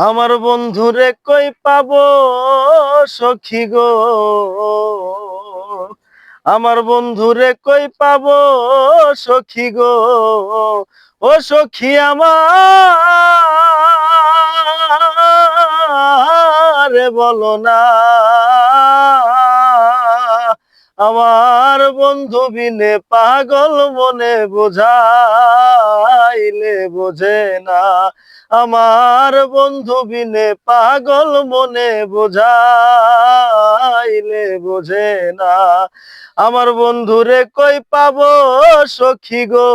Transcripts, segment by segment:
আমার বন্ধুরে কই পাবো সখী গো? আমার বন্ধুরে কই পাবো সখী গো? ও সখী আমার বলো না। আমার বন্ধু বিনে পাগল মনে বোঝাইলে বোঝে না। আমার বন্ধু বিনে পাগল মনে বোঝাইলে বোঝে না। আমার বন্ধুরে কই পাব সখী গো?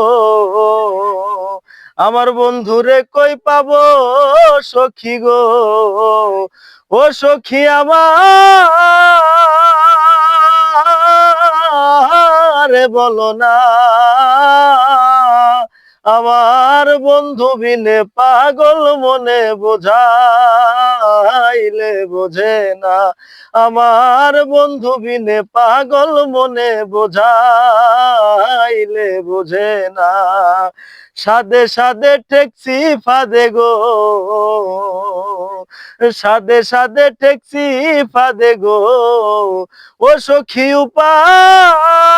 আমার বন্ধুরে কই পাব সখী গো? ও সখী আমার বলো না। আমার বন্ধু বিনে পাগল মনে বোঝাইলে বোঝে না। আমার বন্ধু বিনে পাগল মনে বোঝাইলে বোঝে না। সাদে সাদে ঠেকছি ফাদে গো। সাদে সাদে ঠেকছি ফাদে গো। ও সখী উপায়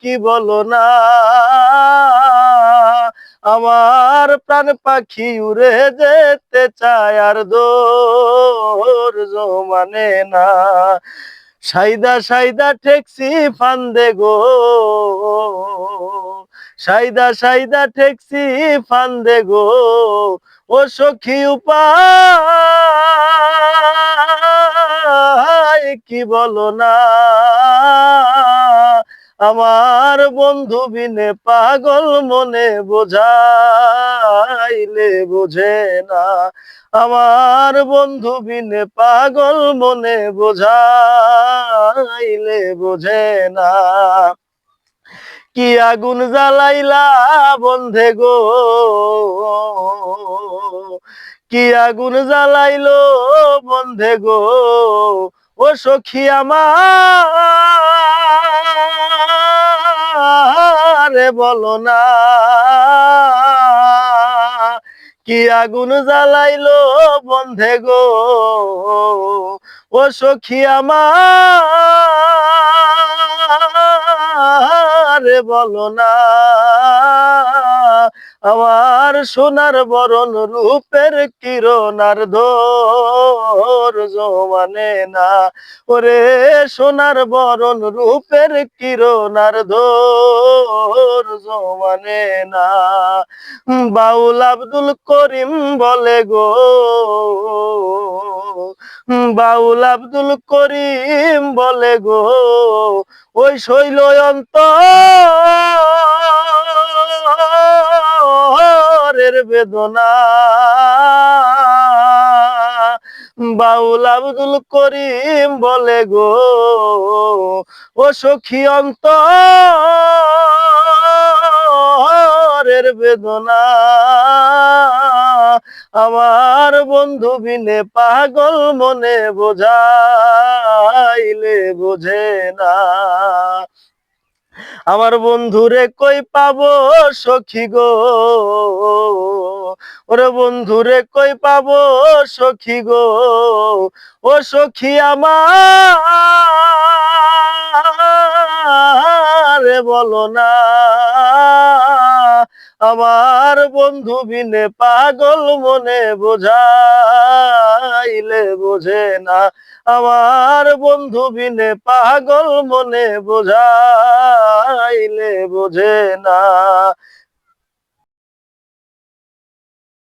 কি বলো না? আমার প্রাণ পাখি উড়ে যেতে চায় আর দোর মানে না। সাইদা সাইদা ঠেকছি ফান্দে গো। সাইদা সাইদা ঠেকছি ফান্দে গো। ও সখী উপায় কি বলো না? আমার বন্ধু বিনে পাগল মনে বোঝাইলে বোঝে না। আমার বন্ধু বিনে পাগল মনে বোঝাইলে বোঝে না। কি আগুন জ্বালাইলা বন্ধে গো? কি আগুন জ্বালাইলো বন্ধে গো? ও সখী আমার বলো না। কি আগুন জ্বালাইলো বন্ধে গো? ও সখী আমার বলো না। আমার সোনার বরণ রূপের কিরণ আর ধর মানে না। ওরে সোনার বরণ রূপের কিরণ আর ধর মানে না। বাউল আব্দুল করিম বলে গো, বাউল আব্দুল করিম বলে গো, ওই শৈল অন্তরের বেদনা। বাউল আব্দুল করিম বলে গো, ও সখী অন্তরের বেদনা। আমার বন্ধু বিনে পাগল মনে বোঝাইলে বোঝে না। আমার বন্ধুরে কই পাবো সখী গো? ওরে বন্ধুরে কই পাবো সখী গো? ও সখী আমার বলো না। আমার বন্ধু বিনে পাগল মনে বোঝাইলে বোঝে না। আমার বন্ধু বিনে পাগল মনে বোঝাইলে বোঝে না।